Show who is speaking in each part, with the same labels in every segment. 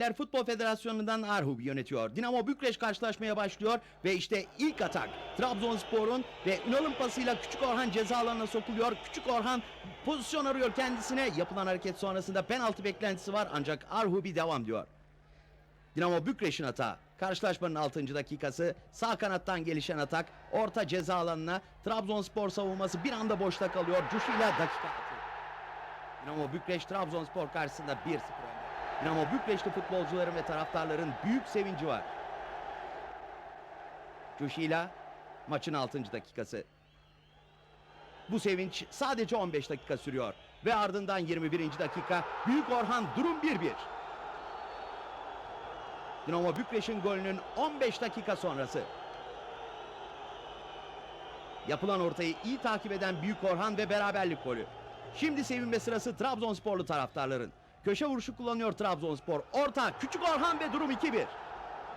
Speaker 1: Türkler Futbol Federasyonu'ndan Arhub yönetiyor. Dinamo Bükreş karşılaşmaya başlıyor ve işte ilk atak Trabzonspor'un ve Ünal'ın pasıyla Küçük Orhan ceza alanına sokuluyor. Küçük Orhan pozisyon arıyor kendisine. Yapılan hareket sonrasında penaltı beklentisi var ancak Arhubi devam diyor. Dinamo Bükreş'in hata. Karşılaşmanın 6. dakikası sağ kanattan gelişen atak orta ceza alanına Trabzonspor savunması bir anda boşta kalıyor. Cuşi'yle dakika atıyor. Dinamo Bükreş Trabzonspor karşısında 1-0 önde. Dinamo Bükreşli futbolcuların ve taraftarların büyük sevinci var. Cuşi'yle maçın 6. dakikası. Bu sevinç sadece 15 dakika sürüyor. Ve ardından 21. dakika Büyük Orhan durum 1-1. Dinamo Bükreş'in golünün 15 dakika sonrası. Yapılan ortayı iyi takip eden Büyük Orhan ve beraberlik golü. Şimdi sevinme sırası Trabzonsporlu taraftarların. Köşe vuruşu kullanıyor Trabzonspor. Orta Küçük Orhan ve durum 2-1.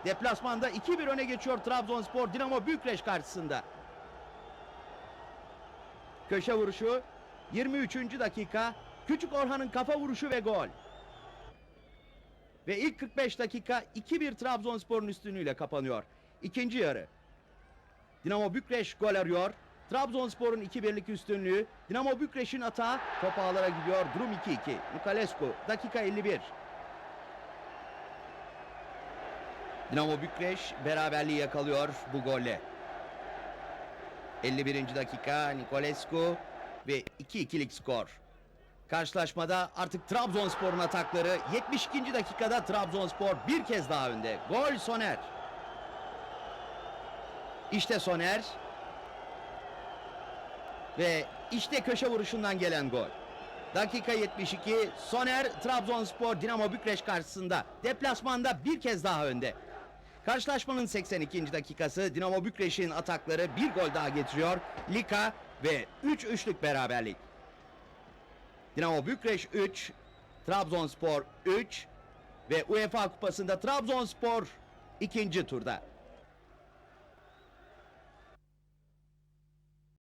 Speaker 1: Deplasmanda 2-1 öne geçiyor Trabzonspor Dinamo Bükreş karşısında. Köşe vuruşu 23. dakika Küçük Orhan'ın kafa vuruşu ve gol. Ve ilk 45 dakika 2-1 Trabzonspor'un üstünlüğüyle kapanıyor. İkinci yarı. Dinamo Bükreş gol arıyor. Trabzonspor'un 2-1'lik üstünlüğü. Dinamo Bükreş'in atağı top ağlara gidiyor. Durum 2-2. Nikolescu dakika 51. Dinamo Bükreş beraberliği yakalıyor bu golle. 51. dakika Nikolescu ve 2-2'lik skor. Karşılaşmada artık Trabzonspor'un atakları 72. dakikada Trabzonspor bir kez daha önde. Gol Soner. İşte Soner. Ve işte köşe vuruşundan gelen gol. Dakika 72 Soner Trabzonspor Dinamo Bükreş karşısında deplasmanda bir kez daha önde. Karşılaşmanın 82. dakikası Dinamo Bükreş'in atakları bir gol daha getiriyor. Lika ve 3-3'lük beraberlik. Dinamo Bükreş 3, Trabzonspor 3 ve UEFA Kupası'nda Trabzonspor ikinci turda.